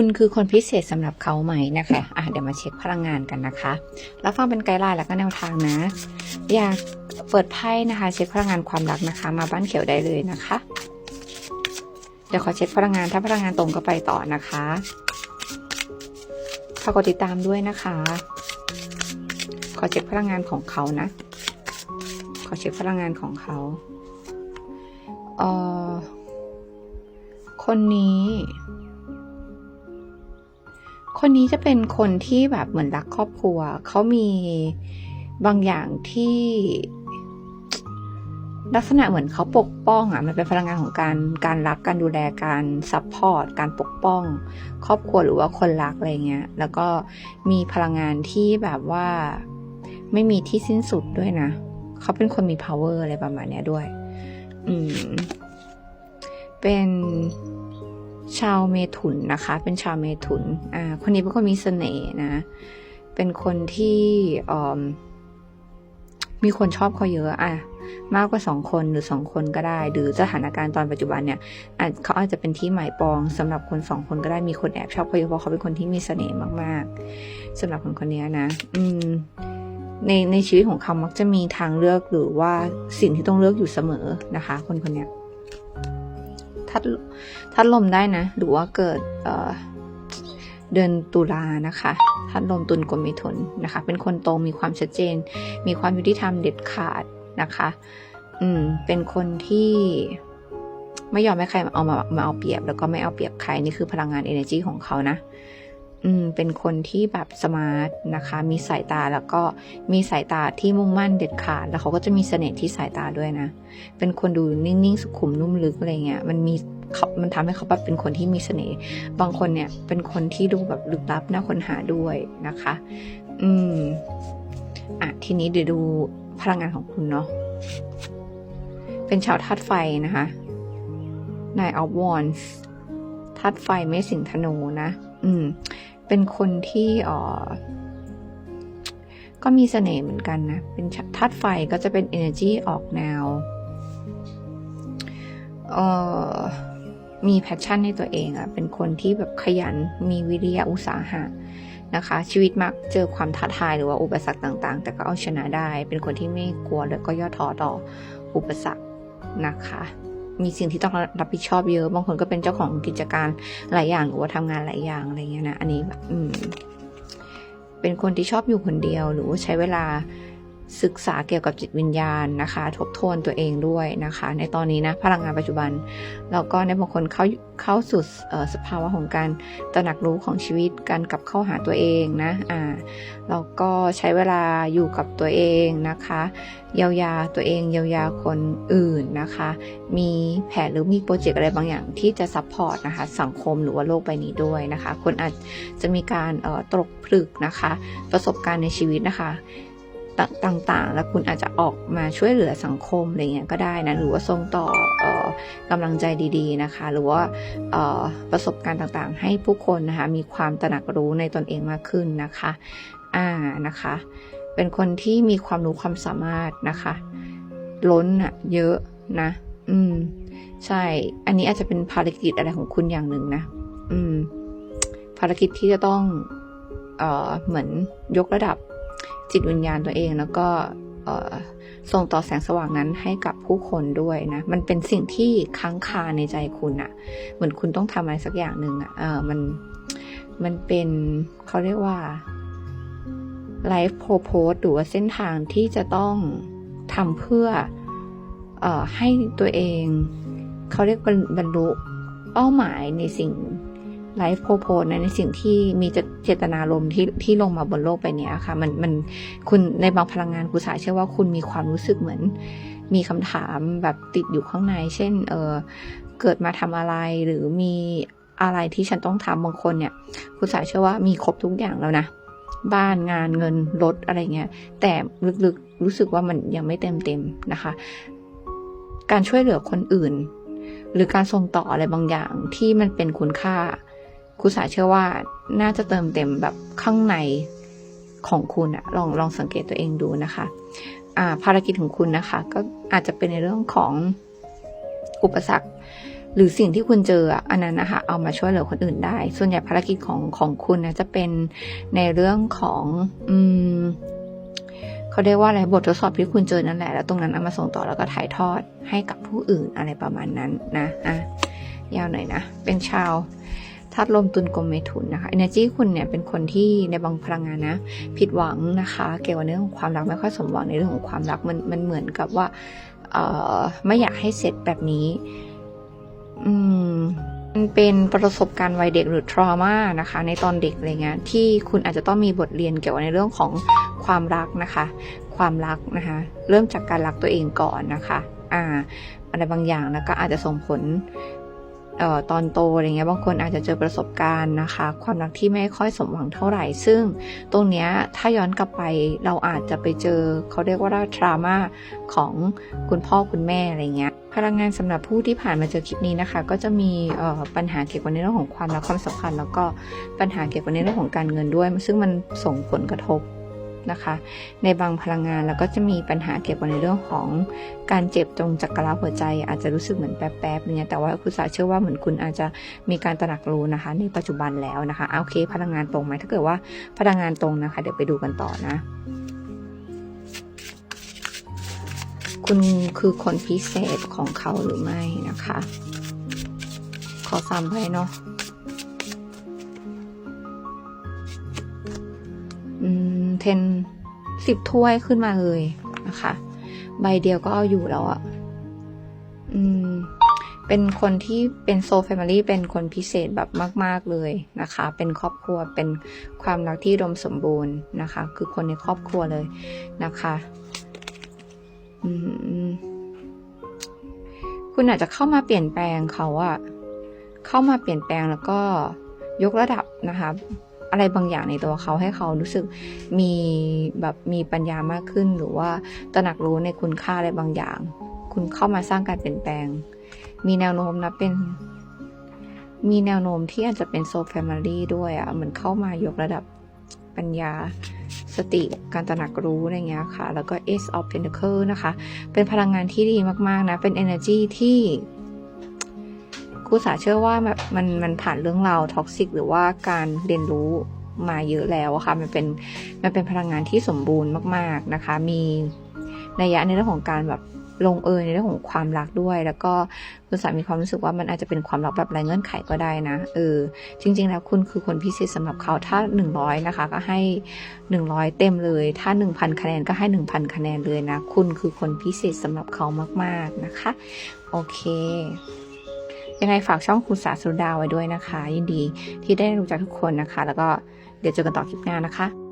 คุณคือคนพิเศษสำหรับเขาไหมนะคะอะเดี๋ยวมาเช็คพลังงานกันนะคะแล้วฟังเป็นไกด์ไลน์แล้วก็แนวทางนะ อยากเปิดไพ่นะคะ เช็คพลังงานความรักนะคะ มาบ้านเขียวได้เลยนะคะ เดี๋ยวขอเช็คพลังงานถ้าพลังงานตรงก็ไปต่อนะคะฝากกดติดตามด้วยนะคะ ขอเช็คพลังงานของเขานะ ขอเช็คพลังงานของเขาเอ่อคนนี้ คนนี้จะเป็นคนที่แบบเหมือนรักครอบครัว เขามีบางอย่างที่ ลักษณะเหมือนเขาปกป้องอะ มันเป็นพลังงานของการการรักการดูแลการซัพพอร์ตการปกป้อง ครอบครัวหรือว่าคนรักอะไรเงี้ย แล้วก็มีพลังงานที่แบบว่าไม่มีที่สิ้นสุดด้วยนะ เขาเป็นคนมี power อะไรประมาณเนี้ยด้วย อืม เป็น ชาวเมถุนนะคะ เป็นชาวเมถุนอ่าคนนี้เป็นคนมีเสน่ห์นะ เป็นคนที่อ่อมมีคนชอบเขาเยอะอะมากกว่าสองคนหรือสองคนก็ได้ หรือสถานการณ์ตอนปัจจุบันเนี่ยอาจเขาอาจจะเป็นที่หมายปองสำหรับคนสองคนก็ได้มีคนแอบชอบเขาเยอะเพราะเขาเป็นคนที่มีเสน่ห์มากๆสำหรับคนคนนี้นะ อืม ในในชีวิตของเขามักจะมีทางเลือกหรือว่าสิ่งที่ต้องเลือกอยู่เสมอนะคะ คนคนนี้ ทัดทัดลมได้นะ หรือว่าเกิดเเดือนตุลานะคะทัดลมตุลกลมมิถุนนะคะ เป็นคนโตมีความชัดเจน มีความยุติธรรมเด็ดขาดนะคะ อืม เป็นคนที่ไม่ยอมให้ใครเอามามาเอาเปรียบ แล้วก็ไม่เอาเปรียบใครนี่คือพลังงาน energy ของเขานะ อืมเป็นคนที่แบบสมาร์ทนะคะ มีสายตาแล้วก็มีสายตาที่มุ่งมั่นเด็ดขาด แล้วเขาก็จะมีเสน่ห์ที่สายตาด้วยนะ เป็นคนดูนิ่งๆ สุขุมนุ่มลึกอะไรเงี้ย มันมีเขามันทำให้เขาแบบเป็นคนที่มีเสน่ห์ บางคนเนี่ยเป็นคนที่ดูแบบลึกลับน่าค้นหาด้วยนะคะ อืม อะ ทีนี้เดี๋ยวดูพลังงานของคุณเนาะ เป็นชาวธาตุไฟนะคะ Nine of Wands ธาตุไฟไม่สิงธนูนะ อืม เป็นคนที่อ่อก็มีเสน่ห์เหมือนกันนะ เป็นธาตุไฟก็จะเป็น energy ออกแนวเอ่อมีแพชชั่นในตัวเองอะ เป็นคนที่แบบขยัน มีวิริยะอุตสาหะนะคะ ชีวิตมักเจอความท้าทายหรือว่าอุปสรรคต่างๆ แต่ก็เอาชนะได้ เป็นคนที่ไม่กลัวแล้วก็ย่อท้อต่ออุปสรรคนะคะ มีสิ่งที่ต้องรับผิดชอบเยอะ บางคนก็เป็นเจ้าของกิจการหลายอย่างหรือว่าทำงานหลายอย่างอะไรเงี้ยนะ อันนี้แบบเป็นคนที่ชอบอยู่คนเดียวหรือว่าใช้เวลา ศึกษาเกี่ยวกับจิตวิญญาณนะคะ ทบทวนตัวเองด้วยนะคะ ในตอนนี้นะพลังงานปัจจุบัน แล้วก็ในบางคนเข้าเข้าสู่สภาวะของการตระหนักรู้ของชีวิตการกลับเข้าหาตัวเองนะอ่าแล้วก็ใช้เวลาอยู่กับตัวเองนะคะเยียวยาตัวเองเยียวยาคนอื่นนะคะ มีแผนหรือมีโปรเจกต์อะไรบางอย่างที่จะซัพพอร์ตนะคะ สังคมหรือว่าโลกใบนี้ด้วยนะคะ คนอาจจะมีการตกผลึกนะคะ ประสบการณ์ในชีวิตนะคะ ต่างๆ แล้วคุณอาจจะออกมาช่วยเหลือสังคมอะไรเงี้ยก็ได้นะ หรือว่าส่งต่อเอ่อกำลังใจดีๆนะคะ หรือว่าเอ่อประสบการณ์ต่างๆ ให้ผู้คนนะคะมีความตระหนักรู้ในตนเองมากขึ้นนะคะอ่านะคะ เป็นคนที่มีความรู้ความสามารถนะคะ ล้นอะเยอะนะ อืม ใช่ อันนี้อาจจะเป็นภารกิจอะไรของคุณอย่างหนึ่งนะ อืม ภารกิจที่จะต้อง เอ่อ เหมือนยกระดับ จิตวิญญาณตัวเองแล้วก็ส่งต่อแสงสว่างนั้นให้กับผู้คนด้วยนะ มันเป็นสิ่งที่ค้างคาในใจคุณอะเหมือนคุณต้องทำอะไรสักอย่างหนึ่งอะเออมัน มันเป็นเขาเรียกว่าไลฟ์โพโพสหรือว่าเส้นทางที่จะต้องทำเพื่ออให้ตัวเอง เขาเรียกบรรลุเป้าหมายในสิ่ง ไลฟ์โพโพในสิ่งที่มีเจตนารมณ์ที่ที่ลงมาบนโลกไปเนี้ยค่ะ มันมันคุณในบางพลังงานกุศลเชื่อว่าคุณมีความรู้สึกเหมือน มีคำถามแบบติดอยู่ข้างใน เช่น เออเกิดมาทำอะไรหรือมีอะไรที่ฉันต้องทำบางคนเนี่ยคุณสายเชื่อว่ามีครบทุกอย่างแล้วนะบ้านงานเงินรถอะไรเงี้ย แต่ลึกๆรู้สึกว่ามันยังไม่เต็มเต็มนะคะ การช่วยเหลือคนอื่น หรือการส่งต่ออะไรบางอย่างที่มันเป็นคุณค่า ครูสายเชื่อว่าน่าจะเติมเต็มแบบข้างในของคุณอะลองลองสังเกตตัวเองดูนะคะอ่าภารกิจของคุณนะคะ ก็อาจจะเป็นในเรื่องของอุปสรรค หรือสิ่งที่คุณเจออะอันนั้นนะคะเอามาช่วยเหลือคนอื่นได้ ส่วนใหญ่ภารกิจของของคุณนะจะเป็นในเรื่องของอืมเขาเรียกว่าอะไรบททดสอบที่คุณเจอนั่นแหละ แล้วตรงนั้นเอามาส่งต่อแล้วก็ถ่ายทอดให้กับผู้อื่นอะไรประมาณนั้นนะอะยาวหน่อยนะ เป็นชาว ธาตุลมตุลกลมเมถุนนะคะ energy คุณเนี่ยเป็นคนที่ในบางพลังงานนะ ผิดหวังนะคะ เกี่ยวกับเรื่องของความรักไม่ค่อยสมหวังในเรื่องของความรักมันมันเหมือนกับว่าเอ่อไม่อยากให้เสร็จแบบนี้ อืมันเป็นประสบการณ์วัยเด็กหรือ trauma นะคะ ในตอนเด็กอะไรเงี้ยที่คุณอาจจะต้องมีบทเรียนเกี่ยวกับในเรื่องของความรักนะคะ ความรักนะคะ เริ่มจากการรักตัวเองก่อนนะคะ อ่า อะไรบางอย่างแล้วก็อาจจะส่งผล ออตอนโตอะไรเงี้ยบางคนอาจจะเจอประสบการณ์นะคะ ความรักที่ไม่ค่อยสมหวังเท่าไหร่ ซึ่งตรงเนี้ยถ้าย้อนกลับไปเราอาจจะไปเจอเขาเรียกว่าทรามาของคุณพ่อคุณแม่อะไรเงี้ยพลังงานสำหรับผู้ที่ผ่านมาเจอคลิปนี้นะคะ ก็จะมีปัญหาเกี่ยวกับในเรื่องของความรักความสัมพันธ์แล้วก็ปัญหาเกี่ยวกับในเรื่องของการเงินด้วย ซึ่งมันส่งผลกระทบ นะคะ ในบางพลังงานแล้วก็จะมีปัญหาเกี่ยวกับในเรื่องของการเจ็บตรงจักระหัวใจ อาจจะรู้สึกเหมือนแป๊บๆเนี่ยแต่ว่าคุณสาเชื่อว่าเหมือนคุณอาจจะมีการตระหนักรู้นะคะ ในปัจจุบันแล้วนะคะโอเค พลังงานตรงไหมถ้าเกิดว่าพลังงานตรงนะคะ เดี๋ยวไปดูกันต่อนะคุณคือคนพิเศษของเขาหรือไม่นะคะ ขอสามใบเนาะ เทนสิบถ้วยขึ้นมาเลยนะคะ ใบเดียวก็เอาอยู่แล้วอะอืม เป็นคนที่เป็นโซแฟมิลี่เป็นคนพิเศษแบบมาก ๆเลยนะคะ เป็นครอบครัวเป็นความรักที่อุดมสมบูรณ์นะคะ คือคนในครอบครัวเลยนะคะอืมคุณอาจจะเข้ามาเปลี่ยนแปลงเขาอะเข้ามาเปลี่ยนแปลงแล้วก็ยกระดับนะคะ อะไรบางอย่างในตัวเขาให้เขารู้สึกมีแบบมีปัญญามากขึ้น หรือว่าตระหนักรู้ในคุณค่าอะไรบางอย่าง คุณเข้ามาสร้างการเปลี่ยนแปลง มีแนวโน้มนะเป็น มีแนวโน้มที่อาจจะเป็นโซฟแฟมิลี่ด้วยอะ่ะเหมือนเข้ามายกระดับปัญญาสติการตระหนักรู้อะไรเงี้ยค่ะ แล้วก็ Ace of Pentacle นะคะ เป็นพลังงานที่ดีมาก ๆ นะ เป็น energy ที่ ครูสาเชื่อว่าแบบมันมันผ่านเรื่องราวท็อกซิกหรือว่าการเรียนรู้มาเยอะแล้วอะค่ะมันเป็นมันเป็นพลังงานที่สมบูรณ์มาก ๆนะคะ มีนัยยะในเรื่องของการแบบลงเอยในเรื่องของความรักด้วย แล้วก็คุณสามีความรู้สึกว่ามันอาจจะเป็นความรักแบบไร้เงื่อนไขก็ได้นะเออจริง ๆ แล้วคุณคือคนพิเศษสำหรับเขาถ้า 100 นะคะ ก็ให้ 100 เต็มเลย ถ้า 1,000 คะแนนก็ให้ 1,000 คะแนนเลยนะ คุณคือคนพิเศษสำหรับเขามาก ๆนะคะ โอเค ยังไงฝากช่องคุณสาสุดาไว้ด้วยนะคะ ยินดีที่ได้รู้จักทุกคนนะคะ แล้วก็เดี๋ยวเจอกันต่อคลิปหน้านะคะ